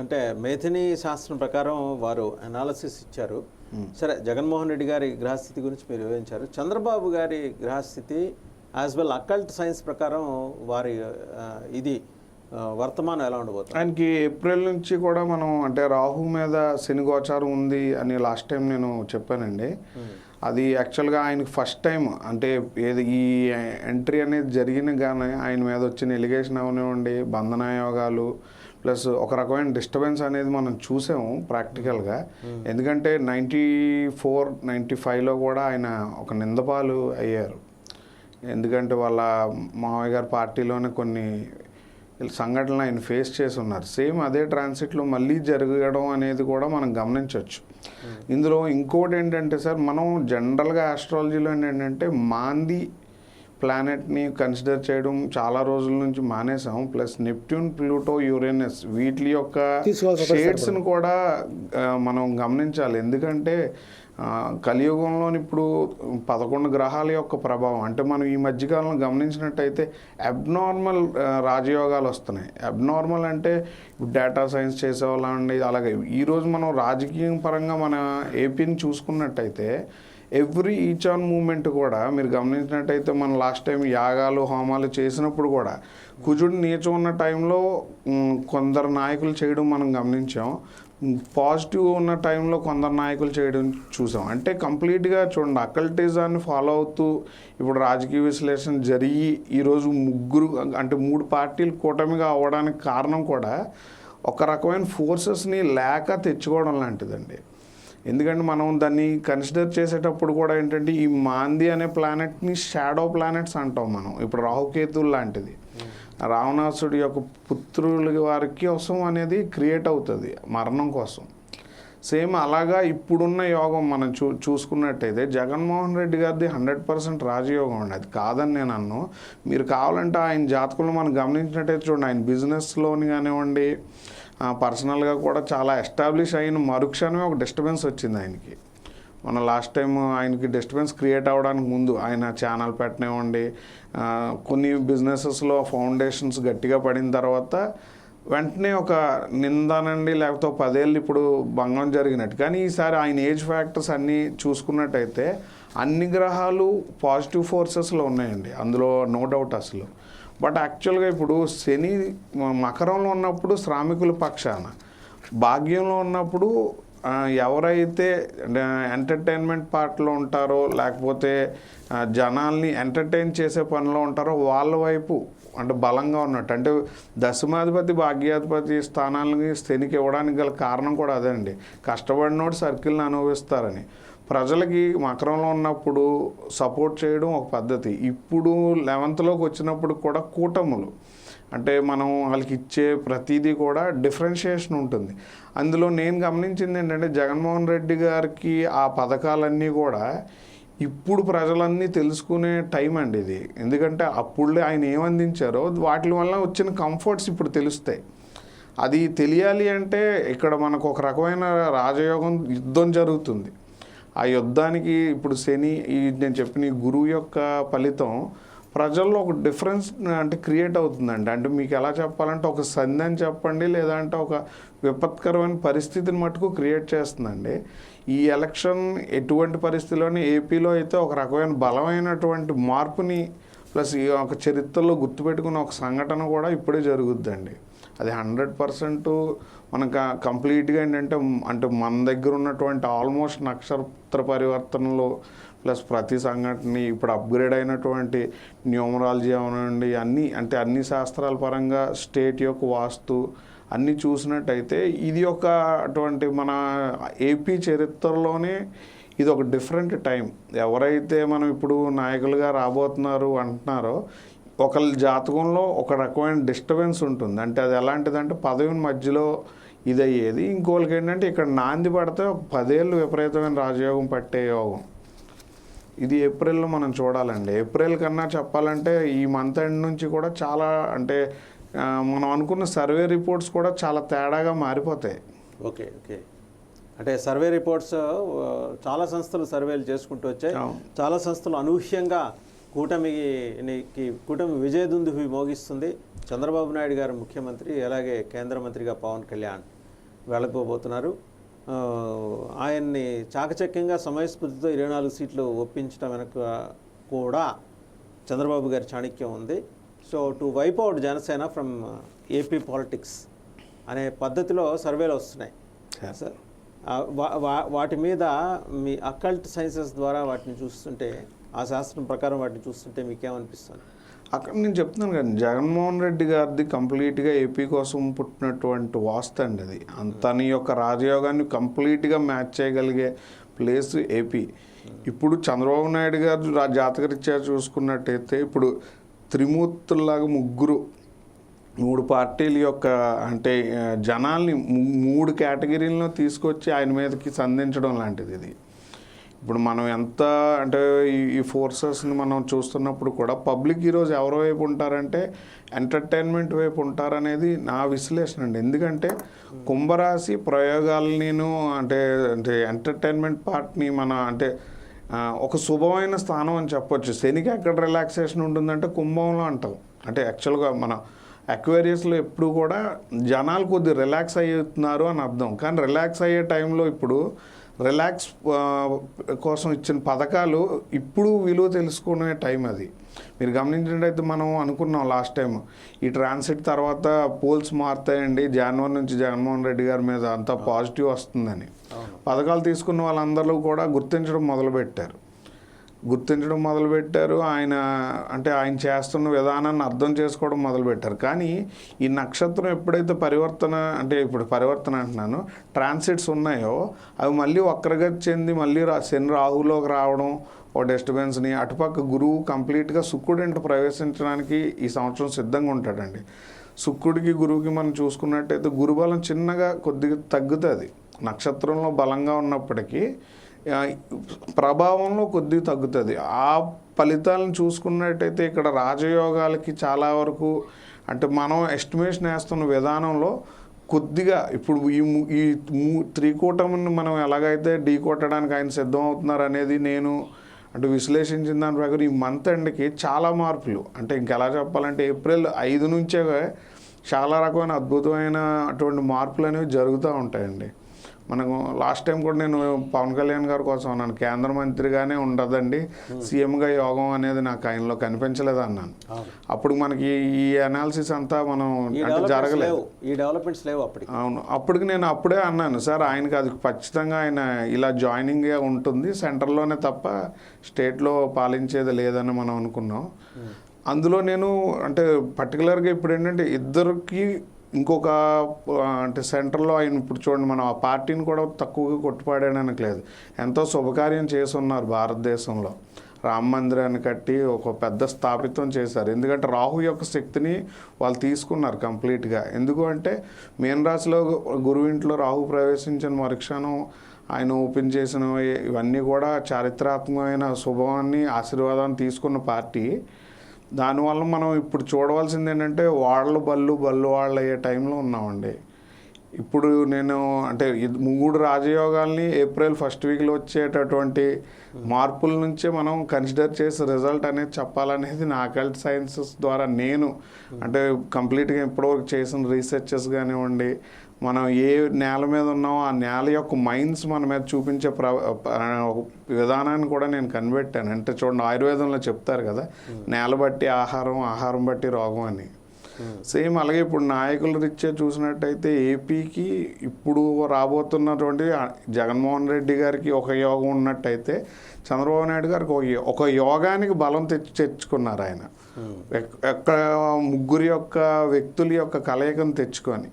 అంటే మేథిని శాస్త్రం ప్రకారం వారు అనాలసిస్ ఇచ్చారు. సరే జగన్మోహన్ రెడ్డి గారి గ్రహస్థితి గురించి మీరు వివరించారు. చంద్రబాబు గారి గ్రహస్థితి యాజ్ వెల్ అకల్ట్ సైన్స్ ప్రకారం వారి ఇది వర్తమానం ఎలా ఉండబోతుంది? ఆయనకి ఏప్రిల్ నుంచి కూడా మనం అంటే రాహు మీద శని గోచారం ఉంది అని లాస్ట్ టైం నేను చెప్పానండి. అది యాక్చువల్గా ఆయనకి ఫస్ట్ టైం అంటే ఏది ఈ ఎంట్రీ అనేది జరిగిన కానీ ఆయన మీద వచ్చిన ఎలిగేషన్ అవనివ్వండి బంధన యోగాలు ప్లస్ ఒక రకమైన డిస్టర్బెన్స్ అనేది మనం చూసాము ప్రాక్టికల్గా. ఎందుకంటే నైంటీ ఫోర్ నైంటీ ఫైవ్లో కూడా ఆయన ఒక నిందపాలు అయ్యారు. ఎందుకంటే వాళ్ళ మామయ్య గారి పార్టీలోనే కొన్ని సంఘటనలు ఆయన ఫేస్ చేసి ఉన్నారు సేమ్ అదే ట్రాన్సిట్లో మళ్ళీ జరగడం అనేది కూడా మనం గమనించవచ్చు. ఇందులో ఇంకోటి ఏంటంటే సార్ మనం జనరల్గా ఆస్ట్రాలజీలో ఏంటంటే మాంది ప్లానెట్ని కన్సిడర్ చేయడం చాలా రోజుల నుంచి మానేసాం ప్లస్ నెప్ట్యూన్ ప్లూటో యురేనస్ వీటి యొక్క షేడ్స్ని కూడా మనం గమనించాలి. ఎందుకంటే కలియుగంలో ఇప్పుడు పదకొండు గ్రహాల యొక్క ప్రభావం అంటే మనం ఈ మధ్యకాలంలో గమనించినట్టయితే అబ్నార్మల్ రాజయోగాలు వస్తున్నాయి. అబ్నార్మల్ అంటే డేటా సైన్స్ చేసేవాళ్ళండి అలాగే ఈరోజు మనం రాజకీయం పరంగా మన ఏపీని చూసుకున్నట్టయితే ఎవ్రీ ఈచ్ ఆన్ మూమెంట్ కూడా మీరు గమనించినట్టయితే మనం లాస్ట్ టైం యాగాలు హోమాలు చేసినప్పుడు కూడా కుజుడు నీచం ఉన్న టైంలో కొందరు నాయకులు చేయడం మనం గమనించాం. పాజిటివ్ ఉన్న టైంలో కొందరు నాయకులు చేయడం చూసాం. అంటే కంప్లీట్గా చూడండి అకల్టిజాన్ని ఫాలో అవుతూ ఇప్పుడు రాజకీయ విశ్లేషణ జరిగి ఈరోజు ముగ్గురు అంటే మూడు పార్టీలు కూటమిగా అవ్వడానికి కారణం కూడా ఒక రకమైన ఫోర్సెస్ని లేక తెచ్చుకోవడం లాంటిదండి. ఎందుకంటే మనం దాన్ని కన్సిడర్ చేసేటప్పుడు కూడా ఏంటంటే ఈ మాంది అనే ప్లానెట్ని షాడో ప్లానెట్స్ అంటాం మనం. ఇప్పుడు రాహుకేతులు లాంటిది. రావణాసుడి యొక్క పుత్రుల వారికి కోసం అనేది క్రియేట్ అవుతుంది మరణం కోసం. సేమ్ అలాగా ఇప్పుడున్న యోగం మనం చూ చూసుకున్నట్టయితే జగన్మోహన్ రెడ్డి గారిది హండ్రెడ్ పర్సెంట్ రాజయోగం అండి. అది కాదని నేను అన్ను. మీరు కావాలంటే ఆయన జాతకంలో మనం గమనించినట్టయితే చూడండి ఆయన బిజినెస్లోని కానివ్వండి పర్సనల్గా కూడా చాలా ఎస్టాబ్లిష్ అయిన మరుక్షణమే ఒక డిస్టర్బెన్స్ వచ్చింది ఆయనకి. మన లాస్ట్ టైం ఆయనకి డిస్టర్బెన్స్ క్రియేట్ అవ్వడానికి ముందు ఆయన ఛానల్ పెట్టనివ్వండి కొన్ని బిజినెసెస్లో ఫౌండేషన్స్ గట్టిగా పడిన తర్వాత వెంటనే ఒక నిందనండి లేకపోతే పదేళ్ళు ఇప్పుడు భంగం జరిగినట్టు. కానీ ఈసారి ఆయన ఏజ్ ఫ్యాక్టర్స్ అన్నీ చూసుకున్నట్టయితే అన్ని గ్రహాలు పాజిటివ్ ఫోర్సెస్లో ఉన్నాయండి. అందులో నో డౌట్ అసలు. బట్ యాక్చువల్గా ఇప్పుడు శని మకరంలో ఉన్నప్పుడు శ్రామికుల పక్షాన. భాగ్యంలో ఉన్నప్పుడు ఎవరైతే ఎంటర్టైన్మెంట్ పార్ట్లో ఉంటారో లేకపోతే జనాల్ని ఎంటర్టైన్ చేసే పనిలో ఉంటారో వాళ్ళ వైపు అంటే బలంగా ఉన్నట్టు. అంటే దశమాధిపతి భాగ్యాధిపతి స్థానాలని శనికి ఇవ్వడానికి గల కారణం కూడా అదే అండి. కష్టపడినోడు సర్కిల్ని అనుభవిస్తారని. ప్రజలకి మకరంలో ఉన్నప్పుడు సపోర్ట్ చేయడం ఒక పద్ధతి. ఇప్పుడు లెవెంత్లోకి వచ్చినప్పుడు కూడా కూటములు. అంటే మనం వాళ్ళకి ఇచ్చే ప్రతిదీ కూడా డిఫరెన్షియేషన్ ఉంటుంది. అందులో నేను గమనించింది ఏంటంటే జగన్మోహన్ రెడ్డి గారికి ఆ పథకాలన్నీ కూడా ఇప్పుడు ప్రజలన్నీ తెలుసుకునే టైం అండి ఇది. ఎందుకంటే అప్పుడులే ఆయన ఏమందించారో వాటి వల్ల వచ్చిన కంఫర్ట్స్ ఇప్పుడు తెలుస్తాయి. అది తెలియాలి అంటే ఇక్కడ మనకు ఒక రకమైన రాజయోగం యుద్ధం జరుగుతుంది. ఆ యుద్ధానికి ఇప్పుడు శని ఈ నేను చెప్పిన ఈ గురువు యొక్క ఫలితం ప్రజల్లో ఒక డిఫరెన్స్ అంటే క్రియేట్ అవుతుందండి. అంటే మీకు ఎలా చెప్పాలంటే ఒక సంధి అని చెప్పండి లేదంటే ఒక విపత్కరమైన పరిస్థితిని మటుకు క్రియేట్ చేస్తుందండి. ఈ ఎలక్షన్ ఎటువంటి పరిస్థితిలోనే ఏపీలో అయితే ఒక రకమైన బలమైనటువంటి మార్పుని ప్లస్ ఈ ఒక చరిత్రలో గుర్తుపెట్టుకున్న ఒక సంఘటన కూడా ఇప్పుడే జరుగుద్దండి. అది హండ్రెడ్ పర్సెంట్ మనకు కంప్లీట్గా ఏంటంటే అంటే మన దగ్గర ఉన్నటువంటి ఆల్మోస్ట్ నక్షత్ర పరివర్తనలు ప్లస్ ప్రతి సంఘటన ఇప్పుడు అప్గ్రేడ్ అయినటువంటి న్యూమరాలజీ అవనండి అన్నీ అంటే అన్ని శాస్త్రాల పరంగా స్టేట్ యొక్క వాస్తు అన్నీ చూసినట్టయితే ఇది ఒక అటువంటి మన ఏపీ చరిత్రలోనే ఇది ఒక డిఫరెంట్ టైం ఎవరైతే మనం ఇప్పుడు నాయకులుగా రాబోతున్నారు అంటున్నారో ఒకళ్ళ జాతకంలో ఒక రకమైన డిస్టర్బెన్స్ ఉంటుంది. అంటే అది ఎలాంటిదంటే పదవిని మధ్యలో ఇది అయ్యేది ఇంకోళ్ళకి ఏంటంటే ఇక్కడ నాంది పడితే ఒక పదేళ్ళు విపరీతమైన రాజయోగం పట్టే యోగం. ఇది ఏప్రిల్లో మనం చూడాలండి. ఏప్రిల్ కన్నా చెప్పాలంటే ఈ మంత్ ఎండ్ నుంచి కూడా చాలా అంటే మనం అనుకున్న సర్వే రిపోర్ట్స్ కూడా చాలా తేడాగా మారిపోతాయి. Okay okay. అంటే సర్వే రిపోర్ట్స్ చాలా సంస్థలు సర్వేలు చేసుకుంటూ వచ్చాయి. చాలా సంస్థలు అనూహ్యంగా కూటమికి కూటమి విజయదుందుభి మోగిస్తుంది. చంద్రబాబు నాయుడు గారు ముఖ్యమంత్రి అలాగే కేంద్ర మంత్రిగా పవన్ కళ్యాణ్ వెళ్ళకపోబోతున్నారు ఆ, ఆయన్ని చాకచక్యంగా సమయస్ఫూర్తితో ఇరవై నాలుగు సీట్లు ఒప్పించడం వెనక కూడా చంద్రబాబు గారి చాణక్యం ఉంది. So to wipe out Janasena from AP politics అనే పద్ధతిలో సర్వేలు వస్తున్నాయి. సార్. వాటి మీద మీ అకల్ట్ సైన్సెస్ ద్వారా వాటిని చూస్తుంటే ఆ శాస్త్రం ప్రకారం వాటిని చూస్తుంటే మీకేమనిపిస్తుంది? అక్కడ నేను చెప్తున్నాను కదా జగన్మోహన్ రెడ్డి గారిది కంప్లీట్గా ఏపీ కోసం పుట్టినటువంటి వాస్తు అండి అది. తన యొక్క రాజయోగాన్ని కంప్లీట్గా మ్యాచ్ చేయగలిగే ప్లేస్ ఏపీ. ఇప్పుడు చంద్రబాబు నాయుడు గారు జాతకరీత్యా చూసుకున్నట్టయితే ఇప్పుడు త్రిమూర్తుల్లాగా ముగ్గురు మూడు పార్టీల యొక్క అంటే జనాల్ని మూడు కేటగిరీలను తీసుకొచ్చి ఆయన మీదకి సంధించడం లాంటిది ఇది. ఇప్పుడు మనం ఎంత అంటే ఈ ఫోర్సెస్ని మనం చూస్తున్నప్పుడు కూడా పబ్లిక్ ఈరోజు ఎవరి వైపు ఉంటారంటే ఎంటర్టైన్మెంట్ వైపు ఉంటారనేది నా విశ్లేషణ అండి. ఎందుకంటే కుంభరాశి ప్రయోగాలని అంటే అంటే ఎంటర్టైన్మెంట్ పార్ట్ని మన అంటే ఒక శుభమైన స్థానం అని చెప్పొచ్చు. శనికి ఎక్కడ రిలాక్సేషన్ ఉంటుందంటే కుంభంలో అంటాం. అంటే యాక్చువల్గా మన అక్వేరియస్లో ఎప్పుడు కూడా జనాలు కొద్ది రిలాక్స్ అవుతున్నారు అని అర్థం. కానీ రిలాక్స్ అయ్యే టైంలో ఇప్పుడు రిలాక్స్ కోసం ఇచ్చిన పథకాలు ఇప్పుడు విలువ తెలుసుకునే టైం అది. మీరు గమనించినట్టయితే మనం అనుకున్నాం లాస్ట్ టైం ఈ ట్రాన్సిట్ తర్వాత పోల్స్ మారుతాయండి. జనవరి నుంచి జగన్మోహన్ రెడ్డి గారి మీద అంతా పాజిటివ్ వస్తుందని. పథకాలు తీసుకున్న వాళ్ళందరూ కూడా గుర్తించడం మొదలుపెట్టారు. గుర్తించడం మొదలుపెట్టారు. ఆయన అంటే ఆయన చేస్తున్న విధానాన్ని అర్థం చేసుకోవడం మొదలుపెట్టారు. కానీ ఈ నక్షత్రం ఎప్పుడైతే పరివర్తన అంటే ఇప్పుడు పరివర్తన అంటున్నాను ట్రాన్సిట్స్ ఉన్నాయో అవి మళ్ళీ వక్రగతి చెంది మళ్ళీ రా శని రాహులోకి రావడం ఓ డిస్టర్బెన్స్ని అటుపక్క గురువు కంప్లీట్గా శుక్రుడింటి ప్రవేశించడానికి ఈ సంవత్సరం సిద్ధంగా ఉంటాడండి. శుక్రుడికి గురువుకి మనం చూసుకున్నట్టయితే గురుబలం చిన్నగా కొద్దిగా తగ్గుతుంది. నక్షత్రంలో బలంగా ఉన్నప్పటికీ ప్రభావంలో కొద్దిగా తగ్గుతుంది. ఆ ఫలితాలను చూసుకున్నట్టయితే ఇక్కడ రాజయోగాలకి చాలా వరకు అంటే మనం ఎస్టిమేషన్ వేస్తున్న విధానంలో కొద్దిగా ఇప్పుడు ఈ ఈ త్రికూటమిని మనం ఎలాగైతే ఢీ కొట్టడానికి ఆయన సిద్ధం అవుతున్నారు అనేది నేను అంటే విశ్లేషించిన దాని ప్రకారం ఈ మంత్ ఎండ్కి చాలా మార్పులు. అంటే ఇంకెలా చెప్పాలంటే ఏప్రిల్ ఐదు నుంచే చాలా రకమైన అద్భుతమైన అటువంటి మార్పులు అనేవి జరుగుతూ ఉంటాయండి. మనకు లాస్ట్ టైం కూడా నేను పవన్ కళ్యాణ్ గారి కోసం అన్నాను. కేంద్ర మంత్రిగానే ఉండదండి. సీఎంగా యోగం అనేది నాకు ఆయనలో కనిపించలేదు అన్నాను. అప్పుడు మనకి ఈ అనాలిసిస్ అంతా మనం అంటే జరగలేదు. ఈ డెవలప్మెంట్స్ లేవు అప్పటికి. అవును. అప్పటికి నేను అప్పుడే అన్నాను సార్ ఆయనకి అది ఖచ్చితంగా ఆయన ఇలా జాయినింగ్ ఉంటుంది. సెంటర్లోనే తప్ప స్టేట్లో పాలించేది లేదని మనం అనుకున్నాం. అందులో నేను అంటే పర్టికులర్గా ఇప్పుడు ఏంటంటే ఇద్దరికి ఇంకొక అంటే సెంటర్లో ఆయన ఇప్పుడు చూడండి మనం ఆ పార్టీని కూడా తక్కువగా కొట్టుపాడాననికి లేదు ఎంతో శుభకార్యం చేసి ఉన్నారు భారతదేశంలో. రామ మందిరాన్ని కట్టి ఒక పెద్ద స్థాపితం చేశారు. ఎందుకంటే రాహు యొక్క శక్తిని వాళ్ళు తీసుకున్నారు కంప్లీట్గా. ఎందుకు అంటే మీనరాశిలో గురువింట్లో గురువు ఇంట్లో రాహు ప్రవేశించిన మరుక్షణం ఆయన ఓపెన్ చేసిన ఇవన్నీ కూడా చారిత్రాత్మకమైన శుభాన్ని ఆశీర్వాదాన్ని తీసుకున్న పార్టీ. దానివల్ల మనం ఇప్పుడు చూడవలసింది ఏంటంటే వాళ్ళు బళ్ళు బళ్ళు వాళ్ళు అయ్యే టైంలో ఉన్నామండి. ఇప్పుడు నేను అంటే మూడు రాజయోగాల్ని ఏప్రిల్ ఫస్ట్ వీక్లో వచ్చేటటువంటి మార్పుల నుంచే మనం కన్సిడర్ చేసి రిజల్ట్ అనేది చెప్పాలనేది నా అకల్ట్ సైన్సెస్ ద్వారా నేను అంటే కంప్లీట్గా ఇప్పటివరకు చేసిన రీసెర్చెస్ కానివ్వండి మనం ఏ నేల మీద ఉన్నామో ఆ నేల యొక్క మైండ్స్ మన మీద చూపించే ప్ర విధానాన్ని కూడా నేను కనిపెట్టాను. అంటే చూడండి ఆయుర్వేదంలో చెప్తారు కదా నేల బట్టి ఆహారం ఆహారం బట్టి రోగం అని. సేమ్ అలాగే ఇప్పుడు నాయకుల రీత్యా చూసినట్టయితే ఏపీకి ఇప్పుడు రాబోతున్నటువంటి జగన్మోహన్ రెడ్డి గారికి ఒక యోగం ఉన్నట్టయితే చంద్రబాబు నాయుడు గారికి ఒక ఒక యోగానికి బలం తెచ్చి తెచ్చుకున్నారు ఆయన. ఎక్- ఎక్కడ ముగ్గురు యొక్క వ్యక్తుల యొక్క కలయికను తెచ్చుకొని.